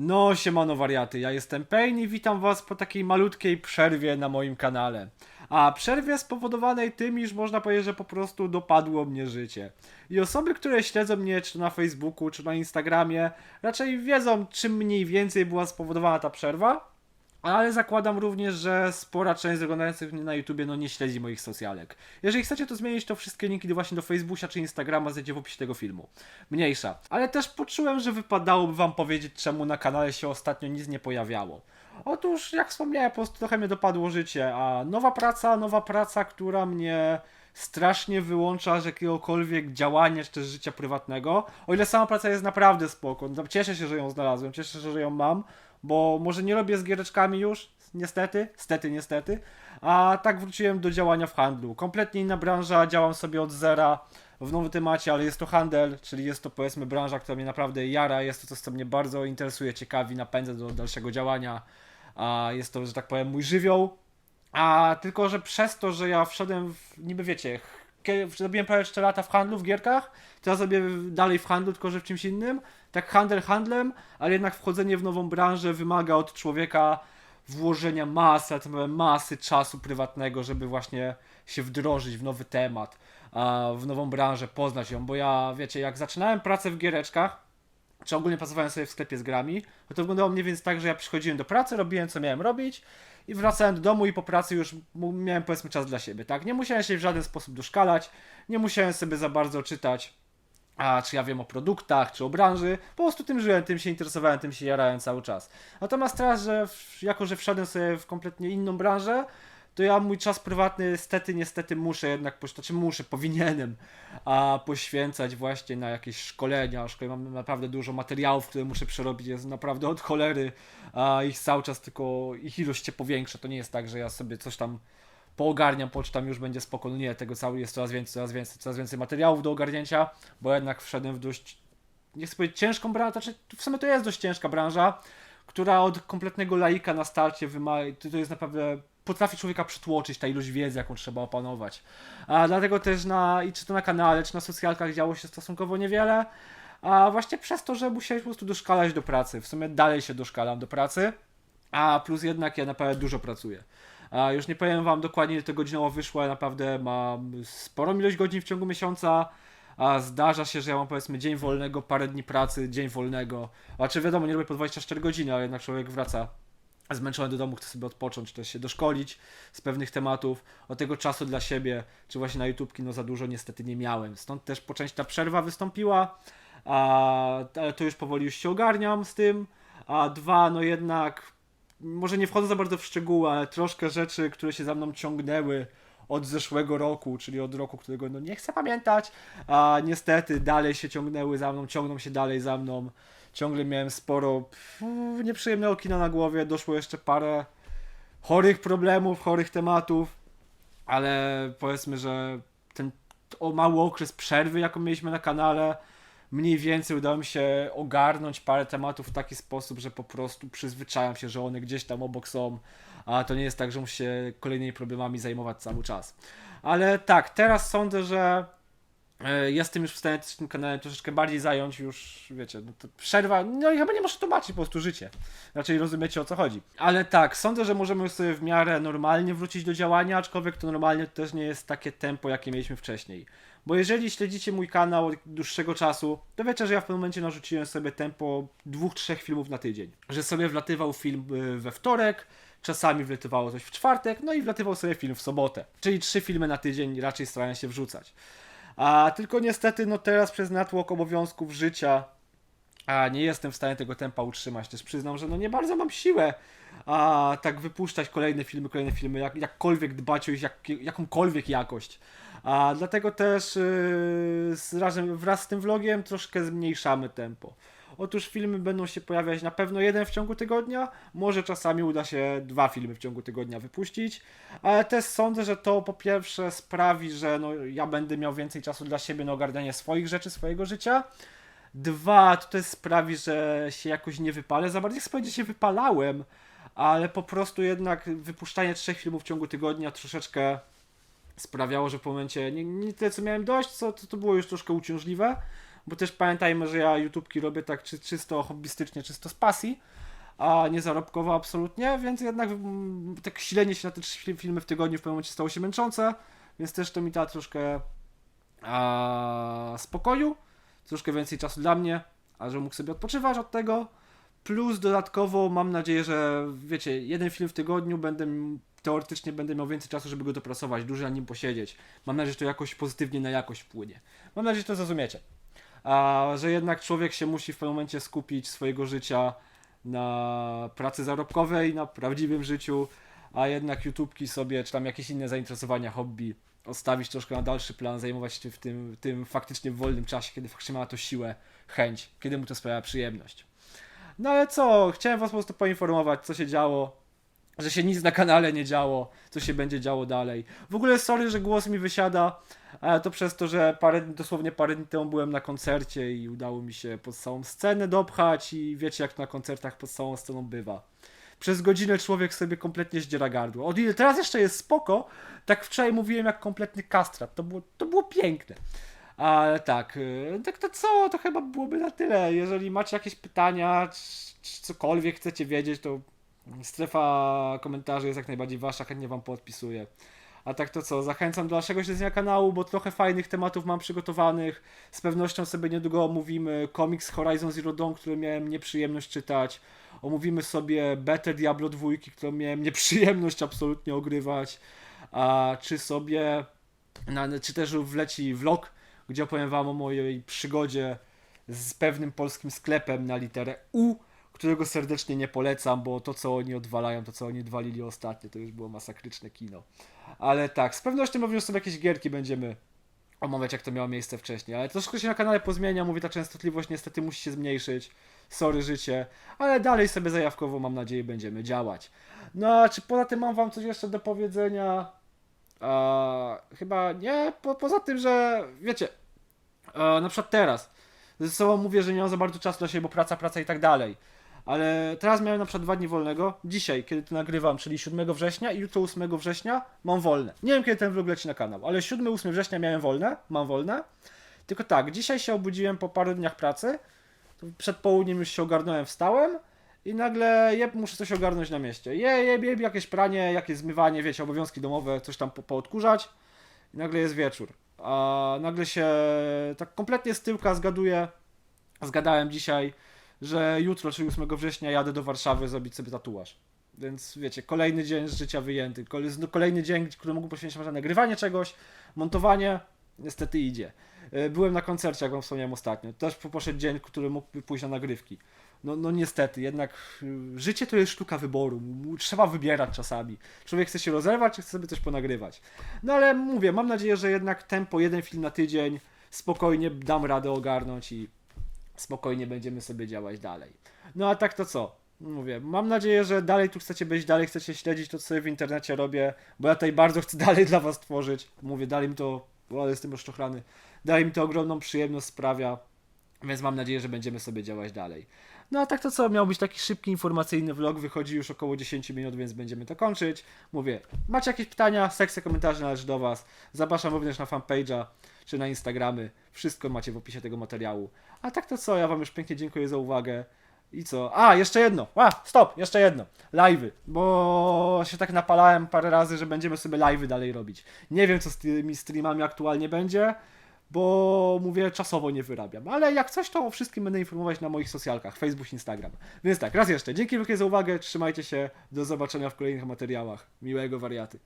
No, siemano wariaty, ja jestem Pain i witam was po takiej malutkiej przerwie na moim kanale. A przerwie spowodowanej tym, iż można powiedzieć, że po prostu dopadło mnie życie. I osoby, które śledzą mnie czy na Facebooku, czy na Instagramie, raczej wiedzą, czym mniej więcej była spowodowana ta przerwa. Ale zakładam również, że spora część z oglądających mnie na YouTubie no nie śledzi moich socjalek. Jeżeli chcecie to zmienić, to wszystkie linki do właśnie do Facebooka czy Instagrama znajdziecie w opisie tego filmu. Mniejsza. Ale też poczułem, że wypadałoby wam powiedzieć, czemu na kanale się ostatnio nic nie pojawiało. Otóż, jak wspomniałem, po prostu trochę mnie dopadło życie, a nowa praca, nowa praca, która mnie strasznie wyłącza z jakiegokolwiek działania czy też życia prywatnego. O ile sama praca jest naprawdę spoko, no, cieszę się, że ją znalazłem, cieszę się, że ją mam, bo może nie robię z giereczkami już, niestety, stety, niestety, a tak wróciłem do działania w handlu. Kompletnie inna branża, działam sobie od zera w nowym temacie, ale jest to handel, czyli jest to powiedzmy branża, która mnie naprawdę jara, jest to coś, co mnie bardzo interesuje, ciekawi, napędza do dalszego działania, a jest to, że tak powiem, mój żywioł, a tylko, że przez to, że ja wszedłem w, niby wiecie, zrobiłem prawie 4 lata w handlu, w gierkach, teraz robię dalej w handlu, tylko że w czymś innym. Tak handel handlem, ale jednak wchodzenie w nową branżę wymaga od człowieka włożenia masy, masy czasu prywatnego, żeby właśnie się wdrożyć w nowy temat, w nową branżę, poznać ją, bo ja, wiecie, jak zaczynałem pracę w giereczkach, czy ogólnie pracowałem sobie w sklepie z grami, no to wyglądało mniej więcej tak, że ja przychodziłem do pracy, robiłem co miałem robić i wracałem do domu i po pracy już miałem powiedzmy czas dla siebie, tak? Nie musiałem się w żaden sposób doszkalać, nie musiałem sobie za bardzo czytać, a czy ja wiem o produktach, czy o branży, po prostu tym żyłem, tym się interesowałem, tym się jarałem cały czas. Natomiast teraz, że jako że wszedłem sobie w kompletnie inną branżę, to ja mój czas prywatny niestety, niestety muszę jednak, znaczy muszę, powinienem a poświęcać właśnie na jakieś szkolenia. Szkolenia mam naprawdę dużo materiałów, które muszę przerobić, jest naprawdę od cholery, a ich cały czas tylko, ich ilość się powiększa. To nie jest tak, że ja sobie coś tam poogarniam, poczytam, już będzie spoko. No nie, tego cały jest coraz więcej, coraz więcej, coraz więcej materiałów do ogarnięcia, bo jednak wszedłem w dość, nie chcę powiedzieć ciężką branżę, znaczy w sumie to jest dość ciężka branża, która od kompletnego laika na starcie wymaga, to jest naprawdę, potrafi człowieka przytłoczyć ta ilość wiedzy, jaką trzeba opanować. A dlatego też na, i czy to na kanale, czy na socjalkach działo się stosunkowo niewiele, a właśnie przez to, że musiałem po prostu doszkalać do pracy. W sumie dalej się doszkalam do pracy, a plus jednak ja naprawdę dużo pracuję. A już nie powiem wam dokładnie ile to godzinowo wyszło, ale naprawdę mam sporą ilość godzin w ciągu miesiąca. A zdarza się, że ja mam powiedzmy dzień wolnego, parę dni pracy, dzień wolnego. A czy wiadomo, nie robię po 24 godziny, ale jednak człowiek wraca zmęczony do domu, chce sobie odpocząć, też się doszkolić z pewnych tematów. Od tego czasu dla siebie, czy właśnie na YouTubki, no za dużo niestety nie miałem. Stąd też po części ta przerwa wystąpiła, a, ale to już powoli już się ogarniam z tym. A dwa, no jednak, może nie wchodzę za bardzo w szczegóły, ale troszkę rzeczy, które się za mną ciągnęły od zeszłego roku, czyli od roku, którego no nie chcę pamiętać, a niestety dalej się ciągnęły za mną, ciągną się dalej za mną. Ciągle miałem sporo nieprzyjemnego kina na głowie, doszło jeszcze parę chorych problemów, chorych tematów, ale powiedzmy, że ten o mały okres przerwy, jaką mieliśmy na kanale, mniej więcej udało mi się ogarnąć parę tematów w taki sposób, że po prostu przyzwyczajam się, że one gdzieś tam obok są, a to nie jest tak, że muszę się kolejnymi problemami zajmować cały czas. Ale tak, teraz sądzę, że jestem już w stanie też tym kanałem troszeczkę bardziej zająć, już wiecie, no przerwa, no i chyba nie muszę tłumaczyć po prostu życie. Raczej rozumiecie o co chodzi. Ale tak, sądzę, że możemy już sobie w miarę normalnie wrócić do działania, aczkolwiek to normalnie to też nie jest takie tempo, jakie mieliśmy wcześniej. Bo jeżeli śledzicie mój kanał od dłuższego czasu, to wiecie, że ja w pewnym momencie narzuciłem sobie tempo dwóch, trzech filmów na tydzień. Że sobie wlatywał film y, we wtorek, czasami wlatywało coś w czwartek, no i wlatywał sobie film w sobotę. Czyli trzy filmy na tydzień raczej starałem się wrzucać. A tylko niestety, no teraz przez natłok obowiązków życia, a nie jestem w stanie tego tempa utrzymać. Też przyznam, że no nie bardzo mam siłę a tak wypuszczać kolejne filmy, kolejne filmy, jak, jakkolwiek dbać o ich jak, jakąkolwiek jakość. A dlatego też yy, z, razem, wraz z tym vlogiem troszkę zmniejszamy tempo. Otóż filmy będą się pojawiać na pewno jeden w ciągu tygodnia, może czasami uda się dwa filmy w ciągu tygodnia wypuścić, ale też sądzę, że to po pierwsze sprawi, że no, ja będę miał więcej czasu dla siebie na ogarnianie swoich rzeczy, swojego życia. Dwa, to też sprawi, że się jakoś nie wypalę. Za powiedzieć, że się wypalałem, ale po prostu jednak wypuszczanie trzech filmów w ciągu tygodnia troszeczkę sprawiało, że w momencie nie, nie tyle co miałem dość, co to, to było już troszkę uciążliwe, bo też pamiętajmy, że ja YouTubki robię tak czy, czysto hobbystycznie, czysto z pasji, a nie zarobkowo absolutnie, więc jednak mm, tak silenie się na te trzy filmy w tygodniu w pewnym momencie stało się męczące, więc też to mi da troszkę a, spokoju, troszkę więcej czasu dla mnie, a że mógł sobie odpoczywać od tego. Plus dodatkowo mam nadzieję, że wiecie, jeden film w tygodniu będę teoretycznie będę miał więcej czasu, żeby go dopracować, dłużej na nim posiedzieć. Mam nadzieję, że to jakoś pozytywnie na jakość wpłynie. Mam nadzieję, że to zrozumiecie. A że jednak człowiek się musi w pewnym momencie skupić swojego życia na pracy zarobkowej, na prawdziwym życiu, a jednak YouTubki sobie, czy tam jakieś inne zainteresowania, hobby odstawić troszkę na dalszy plan, zajmować się w tym, tym faktycznie wolnym czasie, kiedy faktycznie ma to siłę, chęć, kiedy mu to sprawia przyjemność. No ale co, chciałem was po prostu poinformować, co się działo, że się nic na kanale nie działo, co się będzie działo dalej. W ogóle sorry, że głos mi wysiada, ale to przez to, że parę, dosłownie parę dni temu byłem na koncercie i udało mi się pod całą scenę dopchać i wiecie jak to na koncertach pod całą sceną bywa. Przez godzinę człowiek sobie kompletnie zdziera gardło. O ile teraz jeszcze jest spoko, tak wczoraj mówiłem jak kompletny kastrat. To było, to było piękne. Ale tak, yy, tak to co, to chyba byłoby na tyle. Jeżeli macie jakieś pytania, czy, czy cokolwiek chcecie wiedzieć, to strefa komentarzy jest jak najbardziej wasza, chętnie wam poodpisuję. A tak to co, zachęcam do dalszego śledzenia kanału, bo trochę fajnych tematów mam przygotowanych. Z pewnością sobie niedługo omówimy komiks Horizon Zero Dawn, który miałem nieprzyjemność czytać. Omówimy sobie Better Diablo 2, którą miałem nieprzyjemność absolutnie ogrywać. A czy sobie, na, czy też wleci vlog, gdzie opowiem wam o mojej przygodzie z pewnym polskim sklepem na literę U, którego serdecznie nie polecam, bo to co oni odwalają, to co oni odwalili ostatnio, to już było masakryczne kino. Ale tak, z pewnością również sobie jakieś gierki będziemy omawiać, jak to miało miejsce wcześniej. Ale troszkę się na kanale pozmienia, mówię, ta częstotliwość niestety musi się zmniejszyć. Sorry życie, ale dalej sobie zajawkowo mam nadzieję będziemy działać. No a czy poza tym mam wam coś jeszcze do powiedzenia? A, chyba nie, po, poza tym, że wiecie, na przykład teraz, ze sobą mówię, że nie mam za bardzo czasu dla siebie, bo praca, praca i tak dalej. Ale teraz miałem na przykład dwa dni wolnego. Dzisiaj, kiedy to nagrywam, czyli 7 września i jutro 8 września mam wolne. Nie wiem, kiedy ten vlog leci na kanał, ale 7-8 września miałem wolne, mam wolne. Tylko tak, dzisiaj się obudziłem po paru dniach pracy. Przed południem już się ogarnąłem, wstałem i nagle jeb, muszę coś ogarnąć na mieście. Je, jeb, jeb, jakieś pranie, jakieś zmywanie, wiecie, obowiązki domowe, coś tam po, poodkurzać. I nagle jest wieczór. A nagle się tak kompletnie z tyłka zgaduję. Zgadałem dzisiaj, że jutro, czyli 8 września, jadę do Warszawy zrobić sobie tatuaż. Więc wiecie, kolejny dzień z życia wyjęty. Kole- Kolejny dzień, który mógł poświęcić na nagrywanie czegoś, montowanie, niestety idzie. E, Byłem na koncercie, jak wam wspomniałem ostatnio. Też po- poszedł dzień, który mógłby pójść na nagrywki. No, no niestety, jednak y, życie to jest sztuka wyboru. Trzeba wybierać czasami. Człowiek chce się rozerwać, czy chce sobie coś ponagrywać. No ale mówię, mam nadzieję, że jednak tempo, jeden film na tydzień, spokojnie dam radę ogarnąć i spokojnie będziemy sobie działać dalej. No a tak to co? Mówię, mam nadzieję, że dalej tu chcecie być, dalej chcecie śledzić to, co w internecie robię, bo ja tutaj bardzo chcę dalej dla was tworzyć. Mówię, dalej mi to, ale jestem rozczochrany, dalej mi to ogromną przyjemność sprawia, więc mam nadzieję, że będziemy sobie działać dalej. No a tak to co, miał być taki szybki, informacyjny vlog, wychodzi już około 10 minut, więc będziemy to kończyć. Mówię, macie jakieś pytania, sekcja komentarzy należy do was. Zapraszam również na fanpage'a czy na Instagramy. Wszystko macie w opisie tego materiału. A tak to co, ja wam już pięknie dziękuję za uwagę. I co? A, jeszcze jedno. A, stop, jeszcze jedno. Live'y, bo się tak napalałem parę razy, że będziemy sobie live'y dalej robić. Nie wiem, co z tymi streamami aktualnie będzie, bo mówię, czasowo nie wyrabiam. Ale jak coś, to o wszystkim będę informować na moich socjalkach, Facebook, Instagram. Więc tak, raz jeszcze, dzięki wielkie za uwagę, trzymajcie się, do zobaczenia w kolejnych materiałach. Miłego wariaty.